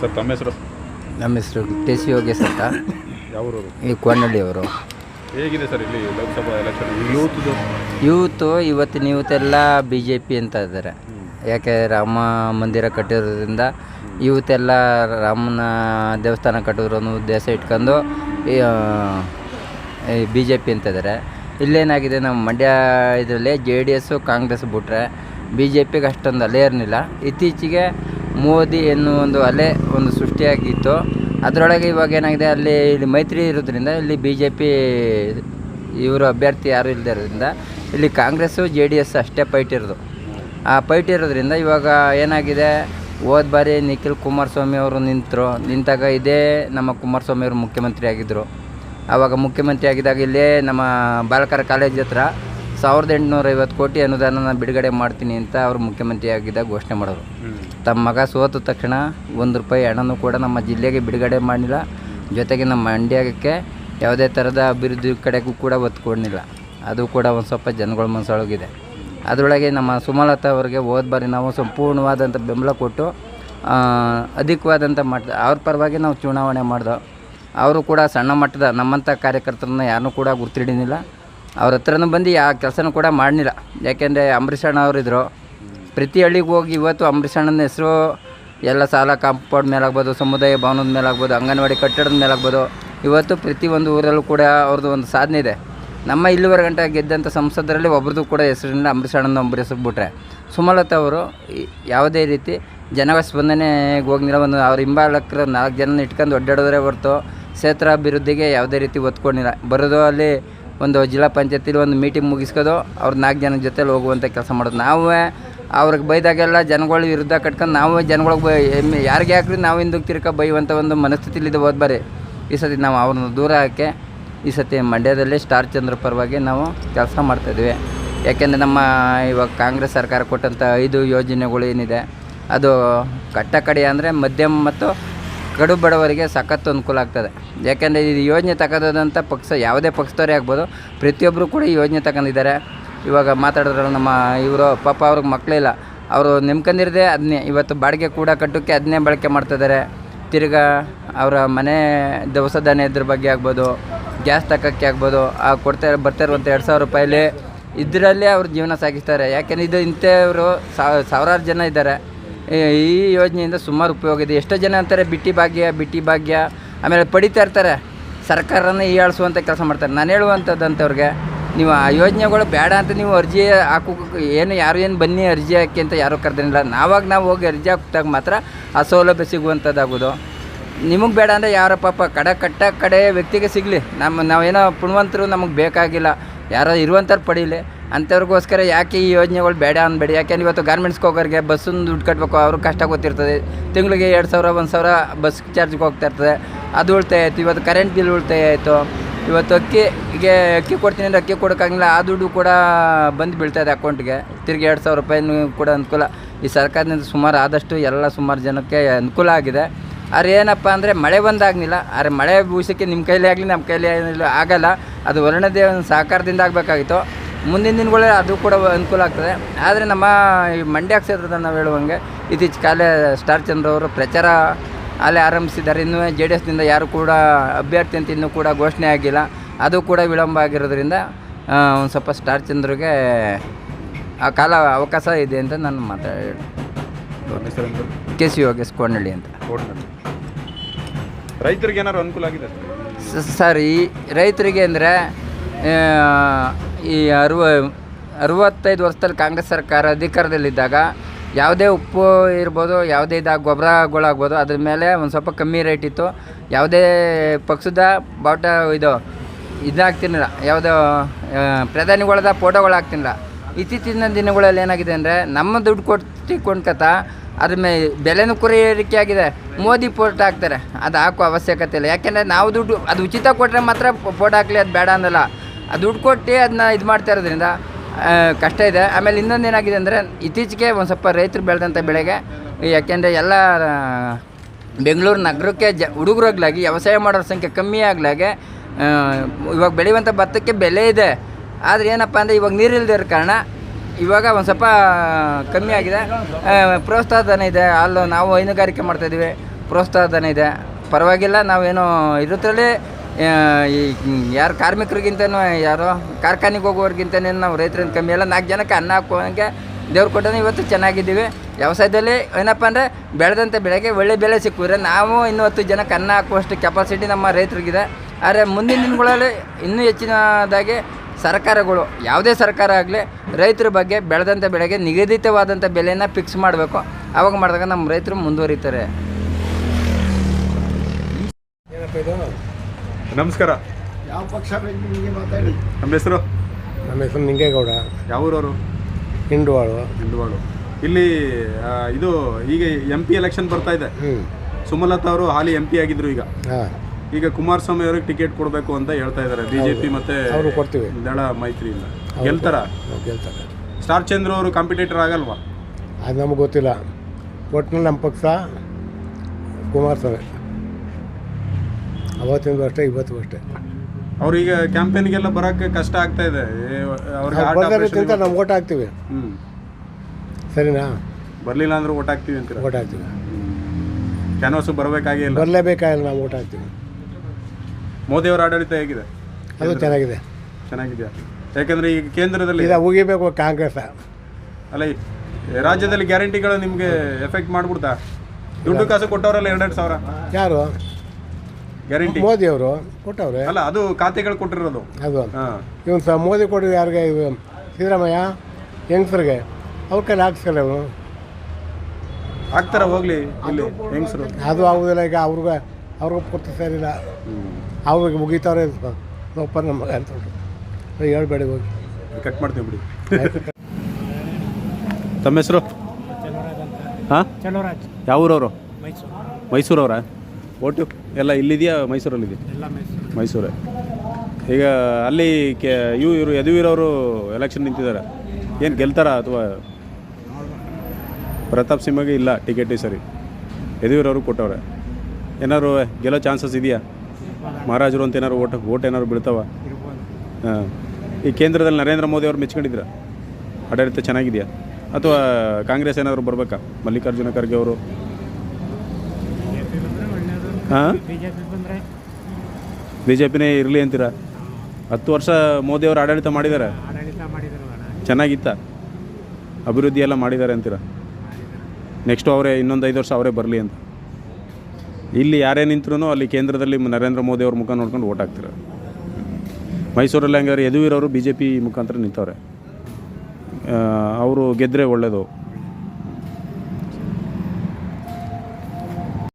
Sir ತಮ್ಮ ಹೆಸರು? ನಮ್ಮ ಹೆಸರು ಟಿ ಸಿ ಯೋಗೇಶ್ ಅಂತ. ಯಾವರು ಈ ಕೋನಹಳ್ಳಿಯವರು ಹೇಗಿದೆ ಸರ್ ಇಲ್ಲಿ ಲೋಕಸಭಾ ಎಲೆಕ್ಷನ್ ಯೂತ್ದು ಯೂತು ಇವತ್ತಿನ ಯೂತ್ ಎಲ್ಲ ಬಿ ಜೆ ಪಿ ಅಂತ ಇದ್ದಾರೆ. ಯಾಕೆ ರಾಮ ಮಂದಿರ ಕಟ್ಟಿರೋದ್ರಿಂದ ಯೂತ್ ಎಲ್ಲ ರಾಮನ ದೇವಸ್ಥಾನ ಕಟ್ಟಿರೋನು ಅನ್ನೋ ಉದ್ದೇಶ ಇಟ್ಕೊಂಡು ಬಿ ಜೆ ಪಿ ಅಂತ ಇದ್ದಾರೆ. ಇಲ್ಲೇನಾಗಿದೆ ನಮ್ಮ ಮಂಡ್ಯ ಇದರಲ್ಲಿ ಜೆ ಡಿ ಎಸ್ಸು ಕಾಂಗ್ರೆಸ್ ಬಿಟ್ಟರೆ ಬಿ ಜೆ ಪಿಗೆ ಅಷ್ಟೊಂದು ಅಲೆ ಇರಲಿಲ್ಲ ಇತ್ತೀಚೆಗೆ ಮೋದಿ ಎನ್ನುವ ಒಂದು ಅಲೆ, ಒಂದು ಸೃಷ್ಟಿಯಾಗಿತ್ತು. ಅದರೊಳಗೆ ಇವಾಗ ಏನಾಗಿದೆ, ಅಲ್ಲಿ ಇಲ್ಲಿ ಮೈತ್ರಿ ಇರೋದ್ರಿಂದ ಇಲ್ಲಿ ಬಿ ಜೆ ಪಿ ಇವರು ಅಭ್ಯರ್ಥಿ ಯಾರು ಇಲ್ಲದೆ ಇರೋದ್ರಿಂದ ಇಲ್ಲಿ ಕಾಂಗ್ರೆಸ್ಸು, ಜೆ ಡಿ ಎಸ್ ಅಷ್ಟೇ ಪೈಟ್ ಇರೋದು. ಆ ಫೈಟ್ ಇರೋದ್ರಿಂದ ಇವಾಗ ಏನಾಗಿದೆ, ಹೋದ ಬಾರಿ ನಿಖಿಲ್ ಕುಮಾರಸ್ವಾಮಿ ಅವರು ನಿಂತರು, ನಿಂತಾಗ ಇದೇ ನಮ್ಮ ಕುಮಾರಸ್ವಾಮಿ ಅವರು ಮುಖ್ಯಮಂತ್ರಿ ಆಗಿದ್ದರು ಆವಾಗ ಮುಖ್ಯಮಂತ್ರಿ ಆಗಿದ್ದಾಗ ಇಲ್ಲೇ ನಮ್ಮ ಬಾಲಕರ ಕಾಲೇಜ್ ಹತ್ರ ಸಾವಿರದ ಎಂಟುನೂರ ಐವತ್ತು ಕೋಟಿ ಅನುದಾನನ ಬಿಡುಗಡೆ ಮಾಡ್ತೀನಿ ಅಂತ ಅವರು ಮುಖ್ಯಮಂತ್ರಿ ಆಗಿದ್ದಾಗ ಘೋಷಣೆ ಮಾಡೋರು. ತಮ್ಮ ಮಗ ಸೋತ ತಕ್ಷಣ ಒಂದು ರೂಪಾಯಿ ಹಣನೂ ಕೂಡ ನಮ್ಮ ಜಿಲ್ಲೆಗೆ ಬಿಡುಗಡೆ ಮಾಡಿಲ್ಲ. ಜೊತೆಗೆ ನಮ್ಮ ಮಂಡ್ಯಕ್ಕೆ ಯಾವುದೇ ಥರದ ಅಭಿವೃದ್ಧಿ ಕಡೆಗೂ ಕೂಡ ಒತ್ತು ಕೊಡಲಿಲ್ಲ. ಅದು ಕೂಡ ಒಂದು ಸ್ವಲ್ಪ ಜನಗಳ ಮನಸ್ಸೊಳಗಿದೆ. ಅದರೊಳಗೆ ನಮ್ಮ ಸುಮಲತಾ ಅವರಿಗೆ ಹೋದ ಬಾರಿ ನಾವು ಸಂಪೂರ್ಣವಾದಂಥ ಬೆಂಬಲ ಕೊಟ್ಟು ಅಧಿಕವಾದಂಥ ಮಟ್ಟ, ಅವ್ರ ಪರವಾಗಿ ನಾವು ಚುನಾವಣೆ ಮಾಡ್ದೋ, ಅವರು ಕೂಡ ಸಣ್ಣ ಮಟ್ಟದ ನಮ್ಮಂಥ ಕಾರ್ಯಕರ್ತರನ್ನ ಯಾರನ್ನೂ ಕೂಡ ಗುರ್ತಿಡಿನಿಲ್ಲ. ಅವ್ರ ಹತ್ರನೂ ಬಂದು ಯಾವ ಕೆಲಸನೂ ಕೂಡ ಮಾಡಲಿಲ್ಲ ಯಾಕೆಂದರೆ ಅಂಬರೀಷ್ ಅಣ್ಣ ಅವರಿದ್ದರು ಪ್ರತಿ ಹಳ್ಳಿಗೆ ಹೋಗಿ ಇವತ್ತು ಅಂಬರೀಷ್ ಹೆಸರು ಎಲ್ಲ ಸಾಲ ಕಾಂಪೌಂಡ್ ಮೇಲೆ ಆಗ್ಬೋದು ಸಮುದಾಯ ಭವನದ ಮೇಲೆ ಆಗ್ಬೋದು ಅಂಗನವಾಡಿ ಕಟ್ಟಡದ ಮೇಲೆ ಆಗ್ಬೋದು ಇವತ್ತು ಪ್ರತಿ ಒಂದು ಊರಲ್ಲೂ ಕೂಡ ಅವ್ರದ್ದು ಒಂದು ಸಾಧನೆ ಇದೆ. ನಮ್ಮ ಇಲ್ಲಿವರೆ ಗಂಟೆ ಗೆದ್ದಂಥ ಸಂಸದರಲ್ಲಿ ಒಬ್ರದ್ದು ಕೂಡ ಹೆಸರಿನಿಂದ ಅಂಬರೀಷ್ ಅಣ್ಣನ ಒಬ್ಬರು ಹೆಸರು ಸುಮಲತಾ ಅವರು ಯಾವುದೇ ರೀತಿ ಜನಗಳ ಸ್ಪಂದನೆಗೆ ಹೋಗಿಲ್ಲ ಒಂದು ಅವ್ರ ಹಿಂಬಾಲಕರು ನಾಲ್ಕು ಜನ ಇಟ್ಕೊಂಡು ಒಡ್ಡಾಡೋದ್ರೆ ಹೊರತು ಕ್ಷೇತ್ರ ಅಭಿವೃದ್ಧಿಗೆ ಯಾವುದೇ ರೀತಿ ಒತ್ಕೊಂಡಿಲ್ಲ ಬರೋದು ಅಲ್ಲಿ ಒಂದು ಜಿಲ್ಲಾ ಪಂಚಾಯತಿಲಿ ಒಂದು ಮೀಟಿಂಗ್ ಮುಗಿಸ್ಕೋದು ಅವ್ರ ನಾಲ್ಕು ಜನ ಜೊತೆಲಿ ಹೋಗುವಂಥ ಕೆಲಸ ಮಾಡೋದು. ನಾವೇ ಅವ್ರಿಗೆ ಬೈದಾಗೆಲ್ಲ ಜನಗಳ ವಿರುದ್ಧ ಕಟ್ಕೊಂಡು ನಾವು ಜನಗಳಿಗೆ ಬೈ ಯಾರಿಗೆ ಹಾಕ್ರಿ ನಾವು ಹಿಂದಕ್ಕೆ ತಿರ್ಕ ಬೈಯುವಂಥ ಒಂದು ಮನಸ್ಥಿತಿಲಿದ್ದು ಹೋದ್ ಬಾರಿ. ಈ ಸತಿ ನಾವು ಅವ್ರನ್ನ ದೂರ ಹಾಕಿ ಈ ಸತಿ ಮಂಡ್ಯದಲ್ಲಿ ಸ್ಟಾರ್ ಚಂದ್ರ ಪರವಾಗಿ ನಾವು ಕೆಲಸ ಮಾಡ್ತಾಯಿದ್ವಿ ಯಾಕೆಂದರೆ ನಮ್ಮ ಇವಾಗ ಕಾಂಗ್ರೆಸ್ ಸರ್ಕಾರ ಕೊಟ್ಟಂಥ ಐದು ಯೋಜನೆಗಳು ಏನಿದೆ, ಅದು ಕಟ್ಟ ಕಡೆ ಅಂದರೆ ಮಧ್ಯಮ ಮತ್ತು ಕಡು ಬಡವರಿಗೆ ಸಖತ್ತು ಅನುಕೂಲ ಆಗ್ತದೆ. ಯಾಕೆಂದರೆ ಇದು ಯೋಜನೆ ತಗೋದಂಥ ಪಕ್ಷ, ಯಾವುದೇ ಪಕ್ಷದವರೇ ಆಗ್ಬೋದು. ಪ್ರತಿಯೊಬ್ಬರು ಕೂಡ ಈ ಯೋಜನೆ ತಗೊಂಡಿದ್ದಾರೆ ಇವಾಗ ಮಾತಾಡಿದ್ರು ನಮ್ಮ ಇವರು, ಪಾಪ ಅವ್ರಿಗೆ ಮಕ್ಕಳಿಲ್ಲ ಅವರು ನೆಮ್ಕೊಂಡಿರದೆ ಅದನ್ನೇ ಇವತ್ತು ಬಾಡಿಗೆ ಕೂಡ ಕಟ್ಟೋಕ್ಕೆ ಅದನ್ನೇ ಬಳಕೆ ಮಾಡ್ತಿದ್ದಾರೆ ತಿರ್ಗಾ ಅವರ ಮನೆ ದವಸ ಧಾನ್ಯ ಇದ್ರ ಬಗ್ಗೆ ಆಗ್ಬೋದು, ಗ್ಯಾಸ್ ತಗೋಕ್ಕೆ ಆಗ್ಬೋದು, ಆ ಕೊಡ್ತಾ ಬರ್ತಾ ಇರುವಂಥ ಎರಡು ಸಾವಿರ ರೂಪಾಯಲ್ಲಿ ಇದರಲ್ಲೇ ಅವ್ರ ಜೀವನ ಸಾಗಿಸ್ತಾರೆ. ಯಾಕೆಂದರೆ ಇದು ಇಂಥವರು ಸಾವಿರಾರು ಜನ ಇದ್ದಾರೆ. ಈ- ಯೋಜನೆಯಿಂದ ಸುಮಾರು ಉಪಯೋಗ ಇದೆ. ಎಷ್ಟೋ ಜನ ಅಂತಾರೆ, ಬಿಟ್ಟಿ ಭಾಗ್ಯ ಬಿಟ್ಟಿ ಭಾಗ್ಯ, ಆಮೇಲೆ ಪಡಿತಾ ಇರ್ತಾರೆ. ಸರ್ಕಾರನ ಹೀಯಾಳಿಸುವಂಥ ಕೆಲಸ ಮಾಡ್ತಾರೆ. ನಾನು ಹೇಳುವಂಥದ್ದು ಅಂಥವ್ರಿಗೆ ನೀವು ಆ ಯೋಜನೆಗಳು ಬೇಡ ಅಂತ ನೀವು ಅರ್ಜಿ ಹಾಕು, ಏನು ಯಾರು ಏನು ಬನ್ನಿ ಅರ್ಜಿ ಹಾಕಿ ಅಂತ ಯಾರೂ ಕರೆದಿರಲಿಲ್ಲ ನಾವಾಗ ನಾವು ಹೋಗಿ ಅರ್ಜಿ ಹಾಕಿದಾಗ ಮಾತ್ರ ಆ ಸೌಲಭ್ಯ ಸಿಗುವಂಥದ್ದಾಗೋದು. ನಿಮಗೆ ಬೇಡ ಅಂದರೆ ಯಾರ ಪಾಪ, ಕಡೆ ಕಟ್ಟ ಕಡೆ ವ್ಯಕ್ತಿಗೆ ಸಿಗಲಿ. ನಮ್ಮ ನಾವೇನೋ ಪುಣವಂತರು ನಮಗೆ ಬೇಕಾಗಿಲ್ಲ. ಯಾರೋ ಇರುವಂಥವ್ರು ಪಡೀಲಿ. ಅಂಥವ್ರಿಗೋಸ್ಕರ ಯಾಕೆ ಈ ಯೋಜನೆಗಳು ಬೇಡ ಅನ್ಬೇಡಿ. ಯಾಕೆಂದ್ರೆ ಇವತ್ತು ಗಾರ್ಮೆಂಟ್ಸ್ಗೆ ಹೋಗೋರಿಗೆ ಬಸ್ಸನ್ನು ದುಡ್ಡು ಕಟ್ಟಬೇಕು ಅವ್ರಿಗೆ ಕಷ್ಟ ಗೊತ್ತಿರ್ತದೆ. ತಿಂಗಳಿಗೆ ಎರಡು ಸಾವಿರ, ಒಂದು ಸಾವಿರ ಬಸ್ ಚಾರ್ಜ್ಗೆ ಹೋಗ್ತಾ ಇರ್ತದೆ. ಅದು ಉಳಿತಾಯ ಆಯಿತು. ಇವತ್ತು ಕರೆಂಟ್ ಬಿಲ್ ಉಳಿತಾಯ ಆಯಿತು. ಇವತ್ತು ಅಕ್ಕಿ ಹೀಗೆ ಅಕ್ಕಿ ಕೊಡ್ತೀನಿ ಅಂದರೆ ಅಕ್ಕಿ ಕೊಡೋಕ್ಕಾಗಿಲ್ಲ ಆ ದುಡ್ಡು ಕೂಡ ಬಂದು ಬೀಳ್ತಾ ಇದೆ ಅಕೌಂಟ್ಗೆ ತಿರುಗಿ ಎರಡು ಸಾವಿರ ರೂಪಾಯಿನೂ ಕೂಡ ಅನುಕೂಲ. ಈ ಸರ್ಕಾರದಿಂದ ಸುಮಾರು ಆದಷ್ಟು ಎಲ್ಲ ಸುಮಾರು ಜನಕ್ಕೆ ಅನುಕೂಲ ಆಗಿದೆ. ಆದರೆ ಏನಪ್ಪ ಅಂದರೆ ಮಳೆ ಬಂದಾಗಲಿಲ್ಲ. ಆದರೆ ಮಳೆ ಭೂಷಕ್ಕೆ ನಿಮ್ಮ ಕೈಲಿ ಆಗಲಿ ನಮ್ಮ ಕೈಲಿ ಆಗಲಿ ಆಗಲ್ಲ. ಅದು ವರ್ಣದೇವನ ಸಹಕಾರದಿಂದ ಆಗಬೇಕಾಗಿತ್ತು. ಮುಂದಿನ ದಿನಗಳೇ ಅದು ಕೂಡ ಅನುಕೂಲ ಆಗ್ತದೆ. ಆದರೆ ನಮ್ಮ ಈ ಮಂಡ್ಯ ಕ್ಷೇತ್ರದ ನಾವು ಹೇಳುವಂಗೆ ಇತ್ತೀಚೆ ಕಾಲ ಸ್ಟಾರ್ ಚಂದ್ರ ಅವರು ಪ್ರಚಾರ ಅಲ್ಲೇ ಆರಂಭಿಸಿದ್ದಾರೆ. ಇನ್ನೂ ಜೆ ಡಿ ಎಸ್ನಿಂದ ಯಾರು ಕೂಡ ಅಭ್ಯರ್ಥಿ ಅಂತ ಇನ್ನೂ ಕೂಡ ಘೋಷಣೆ ಆಗಿಲ್ಲ. ಅದು ಕೂಡ ವಿಳಂಬ ಆಗಿರೋದ್ರಿಂದ ಒಂದು ಸ್ವಲ್ಪ ಸ್ಟಾರ್ ಚಂದ್ರಿಗೆ ಆ ಕಾಲ ಅವಕಾಶ ಇದೆ ಅಂತ ನಾನು ಮಾತಾಡಿ ನನ್ನ ಹೆಸರು ಕೆ ಸಿ ಯೋಗೇಶ್ ಕೋನಹಳ್ಳಿ ಅಂತ ರೈತರಿಗೆ ಏನಾದ್ರು ಅನುಕೂಲ ಆಗಿದೆ? ಸರಿ ಸರ್. ಈ ರೈತರಿಗೆ ಅಂದರೆ ಈ ಅರುವ, ಅರುವತ್ತೈದು ವರ್ಷದಲ್ಲಿ ಕಾಂಗ್ರೆಸ್ ಸರ್ಕಾರ ಅಧಿಕಾರದಲ್ಲಿದ್ದಾಗ ಯಾವುದೇ ಉಪ್ಪು ಇರ್ಬೋದು, ಯಾವುದೇ ಇದಾಗ, ಗೊಬ್ಬರಗಳಾಗ್ಬೋದು, ಅದ್ರ ಮೇಲೆ ಒಂದು ಸ್ವಲ್ಪ ಕಮ್ಮಿ ರೇಟ್ ಇತ್ತು. ಯಾವುದೇ ಪಕ್ಷದ ಬಾಟ ಇದು, ಇದಾಗ್ತಿರಲಿಲ್ಲ. ಯಾವುದೋ ಪ್ರಧಾನಿಗಳದ ಫೋಟೋಗಳು ಆಗ್ತಿಲ್ಲ ಇತ್ತೀಚಿನ ದಿನಗಳಲ್ಲಿ ಏನಾಗಿದೆ ಅಂದರೆ ನಮ್ಮ ದುಡ್ಡು ಕೊಟ್ಟು ಕೊಂಡ್ಕತ ಅದ್ರ ಮೇಲೆ ಬೆಲೆನೂ ಏರಿಕೆ ಆಗಿದೆ ಮೋದಿ ಫೋಟೋ ಹಾಕ್ತಾರೆ. ಅದು ಹಾಕೋ ಅವಶ್ಯಕತೆ ಇಲ್ಲ. ಯಾಕೆಂದರೆ ನಾವು ದುಡ್ಡು, ಅದು ಉಚಿತ ಕೊಟ್ಟರೆ ಮಾತ್ರ ಫೋಟೋ ಹಾಕಲಿ, ಅದು ಬೇಡ ಅನ್ನಲ್ಲ. ಅದು ದುಡ್ಡು ಕೊಟ್ಟು ಅದನ್ನ ಇದು ಮಾಡ್ತಾ ಇರೋದ್ರಿಂದ ಕಷ್ಟ ಇದೆ. ಆಮೇಲೆ ಇನ್ನೊಂದು ಏನಾಗಿದೆ ಅಂದರೆ, ಇತ್ತೀಚೆಗೆ ಒಂದು ಸ್ವಲ್ಪ ರೈತರು ಬೆಳೆದಂಥ ಬೆಳೆಗೆ, ಯಾಕೆಂದರೆ ಎಲ್ಲ, ಬೆಂಗಳೂರು ನಗರಕ್ಕೆ ಜ ಹುಡುಗರಾಗ್ಲಾಗಿ ವ್ಯವಸಾಯ ಮಾಡೋರ ಸಂಖ್ಯೆ ಕಮ್ಮಿ ಆಗ್ಲಾಗೆ ಇವಾಗ ಬೆಳೆಯುವಂಥ ಭತ್ತಕ್ಕೆ ಬೆಲೆ ಇದೆ. ಆದರೆ ಏನಪ್ಪ ಅಂದರೆ, ಇವಾಗ ನೀರಿಲ್ಲದೆ ಇರೋ ಕಾರಣ, ಇವಾಗ ಒಂದು ಸ್ವಲ್ಪ ಕಮ್ಮಿ ಆಗಿದೆ. ಪ್ರೋತ್ಸಾಹ ಧನ ಇದೆ. ಅಲ್ಲೂ, ನಾವು ಹೈನುಗಾರಿಕೆ ಮಾಡ್ತಾಯಿದ್ದೀವಿ ಪ್ರೋತ್ಸಾಹಧನ ಇದೆ. ಪರವಾಗಿಲ್ಲ, ನಾವೇನು ಇರುತ್ತಲ್ಲಿ ಈ ಯಾರು ಕಾರ್ಮಿಕರಿಗಿಂತನೂ, ಯಾರೋ ಕಾರ್ಖಾನೆಗೆ ಹೋಗೋರ್ಗಿಂತನೇ ನಾವು ರೈತರಿಂದ ಕಮ್ಮಿ ಎಲ್ಲ ನಾಲ್ಕು ಜನಕ್ಕೆ ಅನ್ನ ಹಾಕೋಂಗೆ ದೇವ್ರು ಕೊಟ್ಟನು ಇವತ್ತು ಚೆನ್ನಾಗಿದ್ದೀವಿ. ವ್ಯವಸಾಯದಲ್ಲಿ ಏನಪ್ಪ ಅಂದರೆ ಬೆಳೆದಂಥ ಬೆಳೆಗೆ ಒಳ್ಳೆ ಬೆಲೆ ಸಿಕ್ಕಿದ್ರೆ ನಾವು ಇನ್ನೂ ಹತ್ತು ಜನಕ್ಕೆ ಅನ್ನ ಹಾಕುವಷ್ಟು ಕೆಪಾಸಿಟಿ ನಮ್ಮ ರೈತರಿಗಿದೆ. ಆದರೆ ಮುಂದಿನ ದಿನಗಳಲ್ಲಿ ಇನ್ನೂ ಹೆಚ್ಚಿನದಾಗಿ ಸರ್ಕಾರಗಳು, ಯಾವುದೇ ಸರ್ಕಾರ ಆಗಲಿ ರೈತರ ಬಗ್ಗೆ ಬೆಳೆದಂಥ ಬೆಳೆಗೆ ನಿಗದಿತವಾದಂಥ ಬೆಲೆಯನ್ನು ಫಿಕ್ಸ್ ಮಾಡಬೇಕು. ಆವಾಗ ಮಾಡಿದಾಗ ನಮ್ಮ ರೈತರು ಮುಂದುವರಿತಾರೆ. ನಮಸ್ಕಾರ. ಯಾವ ಪಕ್ಷ ಬೇಕು ನಿಮಗೆ ಮಾತಾಡಿ. ನಮ್ಮ ಹೆಸರು? ನಮ್ಮ ಹೆಸರು ನಿಂಗೇಗೌಡ. ಯಾವ ಊರವರು? ಹಿಂಡುವಾಳು. ಹಿಂಡುವಾಳು. ಇಲ್ಲಿ ಆ, ಇದು ಈಗ ಎಂ ಪಿ ಎಲೆಕ್ಷನ್ ಬರ್ತಾ ಇದೆ. ಹ್ಞೂ ಸುಮಲತಾ ಅವರು ಹಾಲಿ ಎಂ ಪಿ ಆಗಿದ್ರು ಈಗ. ಹಾಂ. ಈಗ ಕುಮಾರಸ್ವಾಮಿ ಅವ್ರಿಗೆ ಟಿಕೆಟ್ ಕೊಡಬೇಕು ಅಂತ ಹೇಳ್ತಾ ಇದ್ದಾರೆ. ಬಿಜೆಪಿ ಮತ್ತೆ ಅವರು ಕೊಡ್ತೀವಿ. ದಳ ಮೈತ್ರಿಯಿಂದ ಗೆಲ್ತಾರ? ನಾವು ಗೆಲ್ತಾರೆ. ಸ್ಟಾರ್ ಚಂದ್ರ ಅವರು ಕಾಂಪಿಟೇಟರ್ ಆಗಲ್ವಾ? ಅದು ನಮ್ಗೆ ಗೊತ್ತಿಲ್ಲ. ಒಟ್ಟಿನಲ್ಲಿ ನಮ್ಮ ಪಕ್ಷ ಕುಮಾರಸ್ವಾಮಿ. ಅವತ್ತಿಂದು ಅಷ್ಟೇ ಇವತ್ತು ಅಷ್ಟೇ. ಅವ್ರೀಗ ಕ್ಯಾಂಪೇನ್ಗೆಲ್ಲ ಬರೋಕ್ಕೆ ಕಷ್ಟ ಆಗ್ತಾ ಇದೆ. ಏ, ಅವ್ರಿಗೆ ನಾವು heart ಬಂದರೆ operation ಚಿಂತ ನಾವು ಓಟ್ ಹಾಕ್ತೀವಿ. ಹ್ಮ್. ಸರಿನಾ? ಬರಲಿಲ್ಲ ಅಂದ್ರೆ ಓಟ್ ಹಾಕ್ತೀವಿ ಅಂತೀರ? ಓಟ್ ಹಾಕ್ತೀವಿ. ಕ್ಯಾನ್ವಾಸ್ ಬರಬೇಕಾಗಿಲ್ಲ ಬರಲೇಬೇಕಾಗಿಲ್ಲ ನಾವು ಓಟ್ ಹಾಕ್ತೀವಿ. ಮೋದಿ ಅವರ ಆಡಳಿತ ಹೇಗಿದೆ? ಅದು ಚೆನ್ನಾಗಿದೆ. ಚೆನ್ನಾಗಿದೆಯಾ? ಯಾಕಂದ್ರೆ ಈಗ ಕೇಂದ್ರದಲ್ಲಿ ಇದು ಉಗಿಬೇಕು ಕಾಂಗ್ರೆಸ್. ಅಲ್ಲ ಈ ರಾಜ್ಯದಲ್ಲಿ ಗ್ಯಾರಂಟಿಗಳು ನಿಮಗೆ ಎಫೆಕ್ಟ್ ಮಾಡ್ಬಿಡ್ತಾ? ದುಡ್ಡು ಕಾಸು ಕೊಟ್ಟವರಲ್ಲ ಎರಡೆರಡು ಸಾವಿರ. ಯಾರು? ಗ್ಯಾರಂಟಿ ಮೋದಿ ಅವರು ಕೊಟ್ಟವ್ರೆ. ಅಲ್ಲ ಅದು ಖಾತೆಗಳು ಕೊಟ್ಟಿರೋದು. ಅದು. ಹಾ. ಇವನು ಸಹ ಮೋದಿ ಕೊಟ್ಟು ಯಾರಿಗೆ? ಇದು ಸಿದ್ದರಾಮಯ್ಯ ಯಂಗ್ಸ್ರಿಗೆ ಅವ್ರ ಕೈಲಿ ಹಾಕ್ಸಲ್ಲ ಅವನು ಆಗ್ತಾರ ಹೋಗ್ಲಿ ಇಲ್ಲಿ ಹೆಂಗಸರು. ಅದು ಆಗುದಿಲ್ಲ ಈಗ ಅವ್ರಿಗೆ ಅವ್ರಿಗೆ ಪೂರ್ತಿ ಸರಿಲ್ಲ. ಅವ್ರಿಗೆ ಮುಗಿತಾವ್ರೆ ಒಪ್ಪ ನಮ್ಮ ಮಗ ಅಂತ ಹೇಳ್ಬೇಡಿ ಹೋಗಿ. ಕಟ್ ಮಾಡ್ತೀವಿ ಬಿಡಿ. ತಮ್ಮ ಹೆಸರು? ಹಾಂ? ಚಲೋರಾಜ್. ಯಾವ ಊರವರು ಮೈಸೂರು. ಮೈಸೂರವ್ರ? ಓಟು ಎಲ್ಲ ಇಲ್ಲಿದೆಯಾ? ಮೈಸೂರಲ್ಲಿದೆಯಾ? ಎಲ್ಲ ಮೈಸೂರು. ಮೈಸೂರೇ. ಈಗ ಅಲ್ಲಿ ಕೆ ಇವು ಇವರು ಯದುವೀರವರು ಎಲೆಕ್ಷನ್ ನಿಂತಿದ್ದಾರೆ. ಏನು ಗೆಲ್ತಾರಾ ಅಥವಾ? ಪ್ರತಾಪ್ ಸಿಂಹಗೆ ಇಲ್ಲ ಟಿಕೆಟ್ ಈ ಸರಿ. ಯದುವೀರವರು ಕೊಟ್ಟವ್ರೆ. ಏನಾದ್ರು ಗೆಲ್ಲೋ ಚಾನ್ಸಸ್ ಇದೆಯಾ? ಮಹಾರಾಜರು ಅಂತ ಏನಾದ್ರು ಓಟ್ ಓಟ್ ಏನಾದ್ರು ಬೀಳ್ತಾವ? ಹಾಂ. ಈ ಕೇಂದ್ರದಲ್ಲಿ ನರೇಂದ್ರ ಮೋದಿ ಅವರು ಮೆಚ್ಕೊಂಡಿದ್ರ ಆಡಳಿತ ಚೆನ್ನಾಗಿದೆಯಾ? ಅಥವಾ ಕಾಂಗ್ರೆಸ್ ಏನಾದರೂ ಬರಬೇಕಾ? ಮಲ್ಲಿಕಾರ್ಜುನ ಖರ್ಗೆ ಅವರು ಬಿ ಜೆ ಪಿ ಬಂದರೆ ಒಳ್ಳೆಯದು ಹಾಂ? ಬಿ ಜೆ ಪಿನೇ ಇರಲಿ ಅಂತೀರಾ? ಹತ್ತು ವರ್ಷ ಮೋದಿ ಅವರು ಆಡಳಿತ ಮಾಡಿದ್ದಾರೆ ಚೆನ್ನಾಗಿತ್ತ? ಅಭಿವೃದ್ಧಿ ಎಲ್ಲ ಮಾಡಿದ್ದಾರೆ ಅಂತೀರಾ? ನೆಕ್ಸ್ಟು ಅವರೇ ಇನ್ನೊಂದು ಐದು ವರ್ಷ ಅವರೇ ಬರಲಿ ಅಂತ. ಇಲ್ಲಿ ಯಾರೇ ನಿಂತರೂ ಅಲ್ಲಿ ಕೇಂದ್ರದಲ್ಲಿ ನರೇಂದ್ರ ಮೋದಿ ಅವ್ರ ಮುಖ ನೋಡ್ಕೊಂಡು ಓಟ್ ಹಾಕ್ತೀರ ಮೈಸೂರಲ್ಲಿ ಹಂಗಾರೆ ಯದುವೀರವರು ಬಿ ಜೆ ಪಿ ಮುಖಾಂತರ ನಿಂತವ್ರೆ. ಅವರು ಗೆದ್ದರೆ ಒಳ್ಳೆಯದು